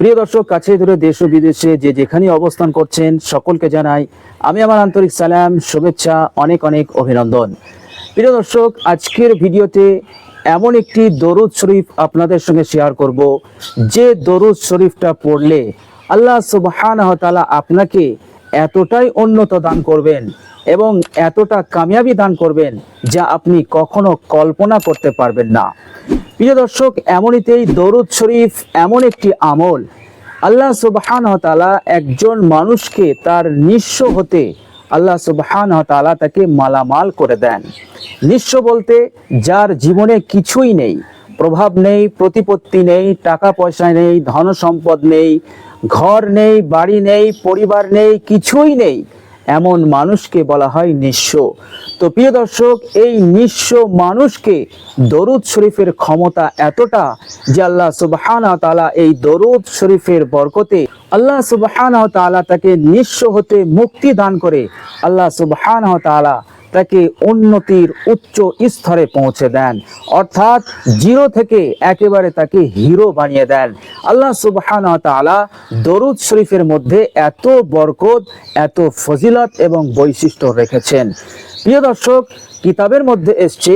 প্রিয় দর্শক কাছে দূরে দেশ ও বিদেশে যে যেখানে অবস্থান করছেন, সকলকে জানাই আমি আমার আন্তরিক সালাম, শুভেচ্ছা, অনেক অনেক অভিনন্দন। প্রিয় দর্শক, আজকের ভিডিওতে এমন একটি দরুদ শরীফ আপনাদের সঙ্গে শেয়ার করব। যে দরুদ শরীফটা পড়লে আল্লাহ তাআলা আপনাকে এতটাই উন্নত দান করবেন। এবং এতটা কামিয়াবি দান করবেন যা আপনি কখনো কল্পনা করতে পারবেন না। প্রিয় দর্শক, এমনিতেই দরুদ শরীফ এমন একটি আমল। আল্লাহ সুবহান হতালা একজন মানুষকে তার নিঃস্ব হতে আল্লাহ সুবহান হতালা তাকে মালামাল করে দেন। নিঃস্ব বলতে যার জীবনে কিছুই নেই, প্রভাব নেই, প্রতিপত্তি নেই টাকা পয়সা নেই ধন সম্পদ নেই, ঘর নেই, বাড়ি নেই, পরিবার নেই, কিছুই নেই। এমন মানুষকে বলা হয় নিঃস্ব। তো প্রিয় দর্শক, এই নিঃস্ব মানুষকে দরুদ শরীফের ক্ষমতা এতটা যে আল্লাহ সুবাহানা তালা এই দরুদ শরীফের বরকতে আল্লাহ সুবাহানা তালা তাকে নিঃস্ব হতে মুক্তি দান করে আল্লাহ সুবাহানা তাআলা তাকে উন্নতির উচ্চ স্তরে পৌঁছে দেন। অর্থাৎ জিরো থেকে একেবারে তাকে হিরো বানিয়ে দেন। আল্লাহ সুবহান দরুদ শরীফের মধ্যে এত বরকত, এত ফজিলত এবং বৈশিষ্ট্য রেখেছেন। প্রিয় দর্শক, কিতাবের মধ্যে এসছে,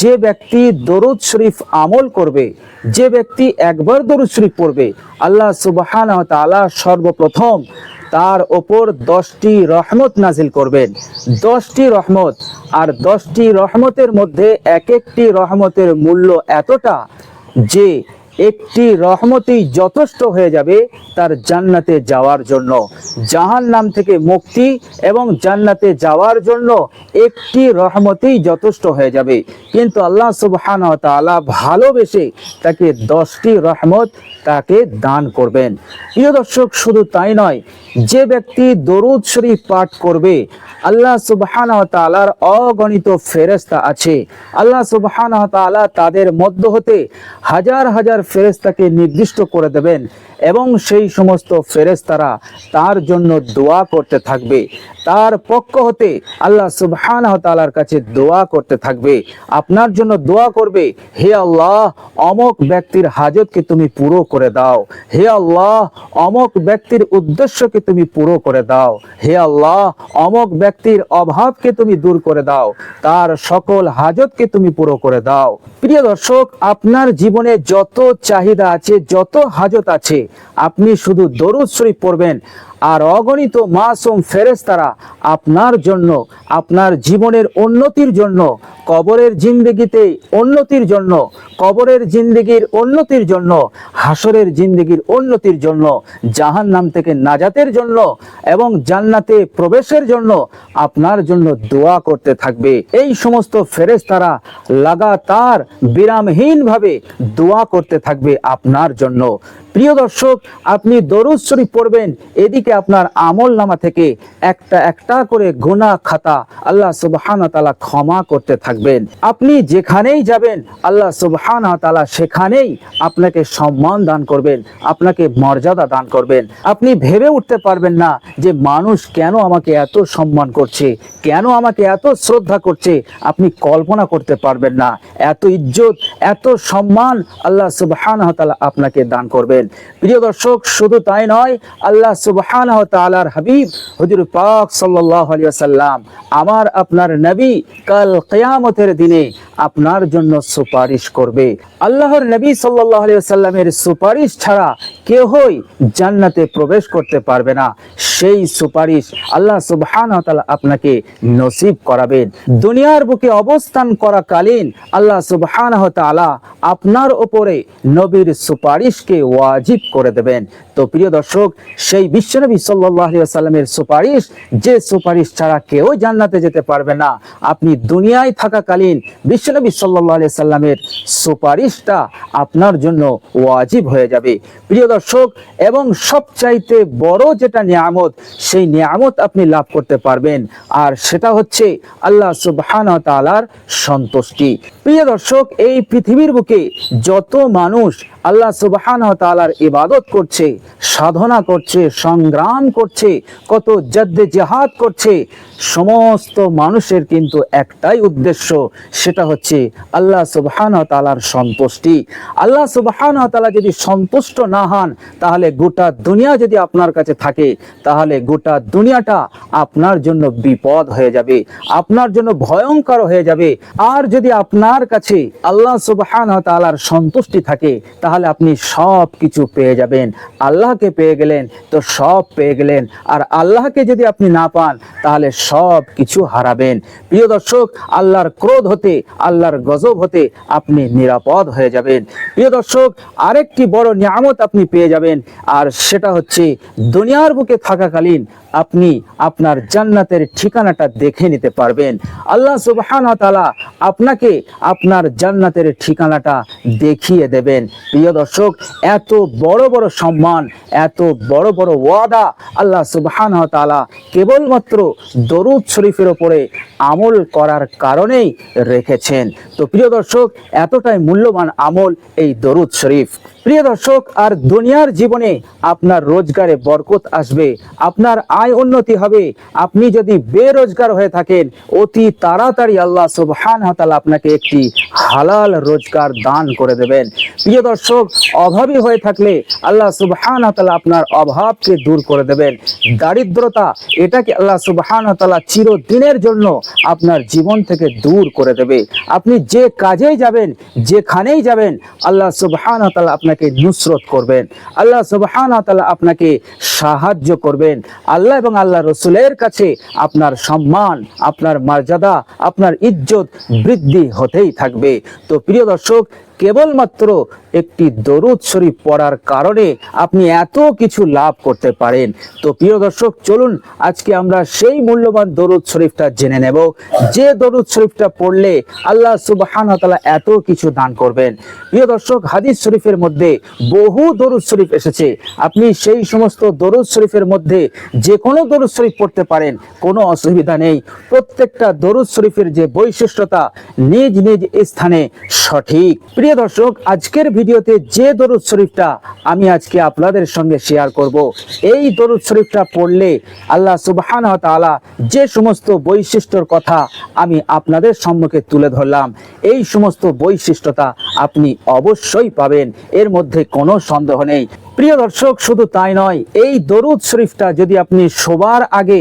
যে ব্যক্তি দরুদ শরীফ আমল করবে, যে ব্যক্তি একবার দরুদ শরীফ পড়বে, আল্লাহ সুবহান তাআলা সর্বপ্রথম তার ওপর দশটি রহমত নাজিল করবেন। দশটি রহমত, আর দশটি রহমতের মধ্যে এক একটি রহমতের মূল্য এতটা যে একটি রহমতই যথেষ্ট হয়ে যাবে তার জান্নাতে যাওয়ার জন্য। জাহান নাম থেকে মুক্তি এবং জান্নাতে যাওয়ার জন্য একটি রহমতই যথেষ্ট হয়ে যাবে। কিন্তু আল্লাহ সুবহান ভালোবেসে তাকে দশটি রহমত তাকে দান করবেন। প্রিয় দর্শক, শুধু তাই নয়, যে ব্যক্তি দরুদ শরীফ পাঠ করবে, আল্লাহ সুবহান তাআলার অগণিত ফেরেস্তা আছে। আল্লাহ সুবহান তাদের মধ্য হতে হাজার হাজার ফেরেস্তাকে নির্দিষ্ট করে দেবেন এবং সেই সমস্ত ফেরেস্তারা তার জন্য দোয়া করতে থাকবে। তার পক্ষ হতে আল্লাহ সুবহান তাআলার কাছে দোয়া করতে থাকবে। আপনার জন্য দোয়া করবে, হে আল্লাহ, অমক ব্যক্তির হাজতকে তুমি পুরো করে দাও। হে আল্লাহ, অমক ব্যক্তির উদ্দেশ্যকে তুমি পুরো করে দাও। হে আল্লাহ, অমক ব্যক্তির অভাবকে তুমি দূর করে দাও। তার সকল হাজতকে তুমি পুরো করে দাও। প্রিয় দর্শক, আপনার জীবনে যত চাহিদা আছে যত হাজত আছে আপনি শুধু দরুদ শরীফ পড়বেন। আর অগণিত মাসুম ফেরেশতারা আপনার জন্য, আপনার জীবনের উন্নতির জন্য, কবরের জিন্দগিতে উন্নতির জন্য, কবরের জিন্দগির উন্নতির জন্য হাসরের জিন্দগির উন্নতির জন্য জাহান নাম থেকে নাজাতের জন্য এবং জান্নাতে প্রবেশের জন্য আপনার জন্য দোয়া করতে থাকবে। এই সমস্ত ফেরেশতারা লাগাতার বিরামহীনভাবে দোয়া করতে থাকবে আপনার জন্য। প্রিয় দর্শক, আপনি দরুদ শরীফ পড়বেন, এদিকে আপনার আমল নামা থেকে একটা একটা করে গোনা খাতা আল্লাহ সুবহান তাআলা ক্ষমা করতে থাকবেন। আপনি যেখানেই যাবেন, আল্লাহ সুবহান তাআলা সেখানেই আপনাকে সম্মান দান করবেন, আপনাকে মর্যাদা দান করবেন। আপনি ভেবে উঠতে পারবেন না যে মানুষ কেন আমাকে এত সম্মান করছে, কেন আমাকে এত শ্রদ্ধা করছে, আপনি কল্পনা করতে পারবেন না। এত ইজ্জত, এত সম্মান আল্লাহ সুবহান তাআলা আপনাকে দান করবেন। প্রিয় দর্শক, শুধু তাই নয়, আল্লাহ সুবহান তালার হাবিব হজুর পাক সাল্লাম আমার আপনার নবী কাল কেয়ামতের দিনে আপনার জন্য সুপারিশ করবে। আল্লাহর নবী সাল্লাহ আলিয়া সাল্লামের সুপারিশ ছাড়া কেউই জান্নাতে প্রবেশ করতে পারবে না। সেই সুপারিশ আল্লাহ সুবহানাহু ওয়া আপনাকে নসিব করাবেন। দুনিয়ার বুকে অবস্থান করাকালীন আল্লাহ সুবহানাহু ওয়া আপনার উপরে নবীর সুপারিশকে ওয়াজিব করে দেবেন। তো প্রিয় দর্শক, সেই বিশ্বনবী সাল্লাল্লাহু সাল্লামের সুপারিশ, যে সুপারিশ ছাড়া কেউ জান্নাতে যেতে পারবে না, আপনি দুনিয়ায় থাকাকালীন বিশ্বনবী আলাইহি সাল্লামের সুপারিশটা আপনার জন্য ওয়াজিব হয়ে যাবে। প্রিয় দর্শক, এবং সবচাইতে বড় যেটা নিয়ামত, সেই নিয়ামত আপনি লাভ করতে পারবেন। আর সেটা হচ্ছে আল্লাহ সুবহান তালার সন্তুষ্টি। প্রিয় দর্শক, এই পৃথিবীর বুকে যত মানুষ আল্লাহ সুবহান তালার ইবাদত করছে, সাধনা করছে, সংগ্রাম করছে, কত জদ্দে জেহাদ করছে, সমস্ত মানুষের কিন্তু একটাই উদ্দেশ্য, সেটা হচ্ছে আল্লাহ সুবহান তালার সন্তুষ্টি। আল্লাহ সুবহান তালা যদি সন্তুষ্ট না হন তাহলে গোটা দুনিয়া যদি আপনার কাছে থাকে, তাহলে গোটা দুনিয়াটা আপনার জন্য বিপদ হয়ে যাবে, আপনার জন্য ভয়ঙ্কর হয়ে যাবে। আর যদি আপনার কাছে আল্লাহ সুবহান তালার সন্তুষ্টি থাকে, তাহলে আপনি সব কিছু পেয়ে যাবেন। আল্লাহকে পেয়ে গেলেন, তো সব পেয়ে গেলেন। আর আল্লাহকে যদি আপনি না পান, তাহলে সব কিছু হারাবেন। প্রিয় দর্শক, আল্লাহর ক্রোধ হতে, আল্লাহর গজব হতে আপনি নিরাপদ হয়ে যাবেন। প্রিয় দর্শক, আরেকটি বড় নিয়ামত আপনি পেয়ে যাবেন। আর সেটা হচ্ছে, দুনিয়ার বুকে থাকাকালীন আপনি আপনার জান্নাতের ঠিকানাটা দেখে নিতে পারবেন। আল্লাহ তাআলা আপনাকে আপনার জান্নাতের ঠিকানাটা দেখিয়ে দেবেন। প্রিয় দর্শক, এত বড় বড় সম্মান, এত বড় বড় ওয়াদা আল্লাহ সুবহান তাআলা কেবলমাত্র দরুদ শরীফের ওপরে আমল করার কারণেই রেখেছেন। তো প্রিয় দর্শক, এতটাই মূল্যবান আমল এই দরুদ শরীফ। প্রিয় দর্শক, আর দুনিয়ার জীবনে আপনার রোজগারে বরকত আসবে, আপনার আয় উন্নতি হবে, আপনি যদি বেরোজগার হয়ে থাকেন, অতি তাড়াতাড়ি আল্লাহ সুবহান তাআলা আপনাকে একটি হালাল রোজগার দান করে দেবেন। প্রিয় দর্শক, অভাবী হয়ে থাকলে আল্লাহ সুবহান তাআলা আপনার অভাবকে দূর করে দেবেন। দারিদ্রতা, এটাকে আল্লাহ সুবহান তাআলা চিরদিনের জন্য আপনার জীবন থেকে দূর করে দেবে। আপনি যে কাজেই যাবেন, যেখানেই যাবেন, আল্লাহ সুবহান তাআলা আপনাকে নুসরত করবেন। আল্লাহ সুবহান তাআলা আপনাকে সাহায্য করবেন। আল্লাহ এবং আল্লাহ রসুলের কাছে আপনার সম্মান, আপনার মর্যাদা, আপনার ইজ্জত বৃদ্ধি হতেই থাকবে। তো প্রিয় দর্শক কেবলমাত্র একটি দরুদ শরীফ পড়ার কারণে আপনি এত কিছু লাভ করতে পারেন। তো প্রিয় দর্শক, চলুন আজকে আমরা সেই মূল্যবান দরুদ শরীফটা জেনে নেব। যে দরুদ শরীফটা পড়লে আল্লাহ সুবহান তাআলা এত কিছু দান করবেন। প্রিয় দর্শক, হাদিস শরীফের মধ্যে বহু দরুদ শরীফ এসেছে। আপনি সেই সমস্ত দরুদ শরীফের মধ্যে যে কোনো দরুদ শরীফ পড়তে পারেন, কোনো অসুবিধা নেই। প্রত্যেকটা দরুদ শরীফের যে বৈশিষ্ট্যতা নিজ নিজ স্থানে সঠিক। প্রিয় দর্শক, আজকের ভিডিওতে যে দরুদ শরীফটা আমি আজকে আপনাদের সঙ্গে শেয়ার করব, এই দরুদ শরীফটা পড়লে আল্লাহ সুবহান তাআলা যে সমস্ত বৈশিষ্ট্যর কথা আমি আপনাদের সম্মুখে তুলে ধরলাম, এই সমস্ত বৈশিষ্ট্যতা আপনি অবশ্যই পাবেন, এর মধ্যে কোনো সন্দেহ নেই। প্রিয় দর্শক, শুধু তাই নয়, এই দরুদ শরীফটা যদি আপনি শোবার আগে,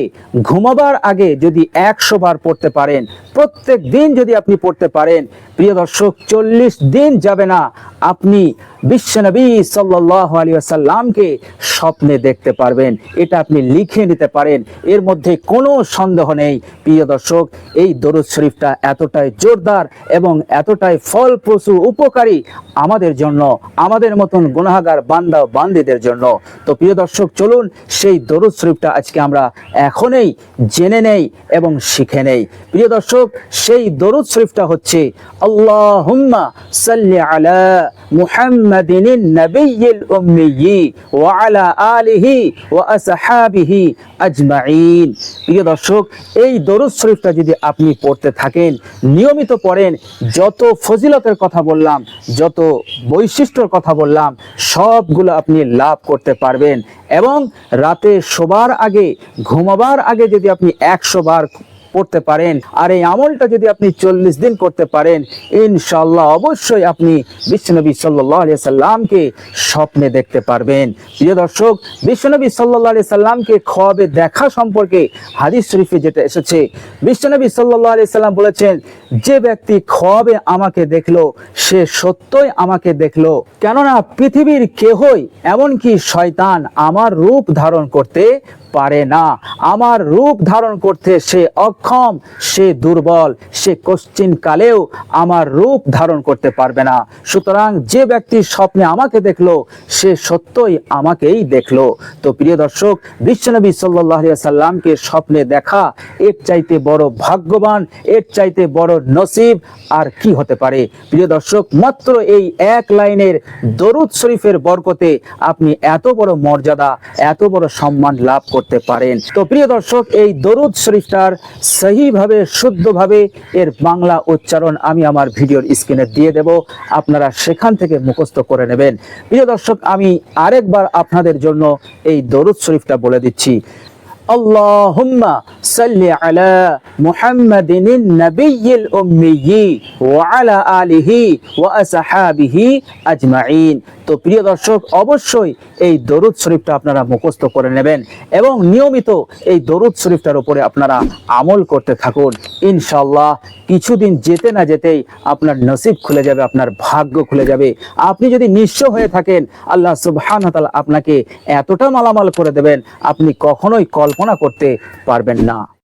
ঘুমাবার আগে যদি একশো বার পড়তে পারেন, প্রত্যেক দিন যদি আপনি পড়তে পারেন, প্রিয় দর্শক, চল্লিশ দিন যাবে না, আপনি বিশ্বনবী সাল্লাহ আলী আসাল্লামকে স্বপ্নে দেখতে পারবেন, এটা আপনি লিখে নিতে পারেন, এর মধ্যে কোনো সন্দেহ নেই। প্রিয় দর্শক, এই দরুদ শরীফটা এতটাই জোরদার এবং এতটাই ফলপ্রসূ, উপকারী আমাদের জন্য, আমাদের মতন গুনাহাগার বান্দা বান্দিদের জন্য। তো প্রিয় দর্শক, চলুন সেই দরুদ শরীফটা আজকে আমরা এখনই জেনে নেই এবং শিখে নেই। প্রিয় দর্শক, সেই দরুদ শরীফটা হচ্ছে প্রিয় দর্শক, এই দরুদ শরীফটা যদি আপনি পড়তে থাকেন, নিয়মিত পড়েন, যত ফজিলতের কথা বললাম, যত বৈশিষ্ট্যর কথা বললাম, সবগুলো আপনি লাভ করতে পারবেন। এবং রাতে শোবার আগে ঘুমাবার আগে যদি আপনি একশো বার পড়তে পারেন। আর এই আমলটা যদি আপনি চল্লিশ দিন করতে পারেন ইনশাল্লাহ অবশ্যই আপনি বিশ্বনবী সাল্লাহ আলিয়া সাল্লামকে স্বপ্নে দেখতে পারবেন। প্রিয় দর্শক, বিশ্বনবী সাল্লাহ আলিয়া সাল্লামকে খোয়াবে দেখা সম্পর্কে হাদিস শরীফে যেটা এসেছে, বিশ্বনবী সাল্লাহ আলিয়া সাল্লাম বলেছেন, যে ব্যক্তি খোয়াবে আমাকে দেখল, সে সত্যই আমাকে দেখল। কেননা পৃথিবীর কেহই এমনকি শয়তান আমার রূপ ধারণ করতে পারে না। আমার রূপ ধারণ করতে সে অক্ষম, সে দুর্বল, সে কোশ্চিন কালেও আমার রূপ ধারণ করতে পারবে না। সুতরাং যে ব্যক্তি স্বপ্নে আমাকে দেখল, সে সত্যই আমাকেই দেখল। তো প্রিয় দর্শক, বিশ্বনবী সাল্লাহ সাল্লামকে স্বপ্নে দেখা, এর চাইতে বড় ভাগ্যবান, এর চাইতে বড় নসিব আর কি হতে পারে? প্রিয় দর্শক, মাত্র এই এক লাইনের দরুদ শরীফের বরকতে আপনি এত বড় মর্যাদা, এত বড় সম্মান লাভ করতে পারেন তো প্রিয় দর্শক এই দরুদ শরীফটার সহিভাবে শুদ্ধভাবে এর বাংলা উচ্চারণ আমি আমার ভিডিওর স্ক্রিনে দিয়ে দেব আপনারা সেখান থেকে মুখস্থ করে নেবেন প্রিয় দর্শক আমি আরেকবার আপনাদের জন্য এই দরুদ শরীফটা বলে দিচ্ছি اللهم صل على محمد النبي الأمي وعلى آله وأصحابه أجمعين তো প্রিয় দর্শক, অবশ্যই এই দরুদ শরীফটা আপনারা মুখস্থ করে নেবেন এবং নিয়মিত এই দরুদ শরীফটার উপরে আপনারা আমল করতে থাকুন। ইনশাল্লাহ কিছুদিন যেতে না যেতেই আপনার নসিব খুলে যাবে, আপনার ভাগ্য খুলে যাবে। আপনি যদি নিঃস্ব হয়ে থাকেন, আল্লাহ সুবহান আপনাকে এতটা মালামাল করে দেবেন, আপনি কখনোই কল্পনা করতে পারবেন না।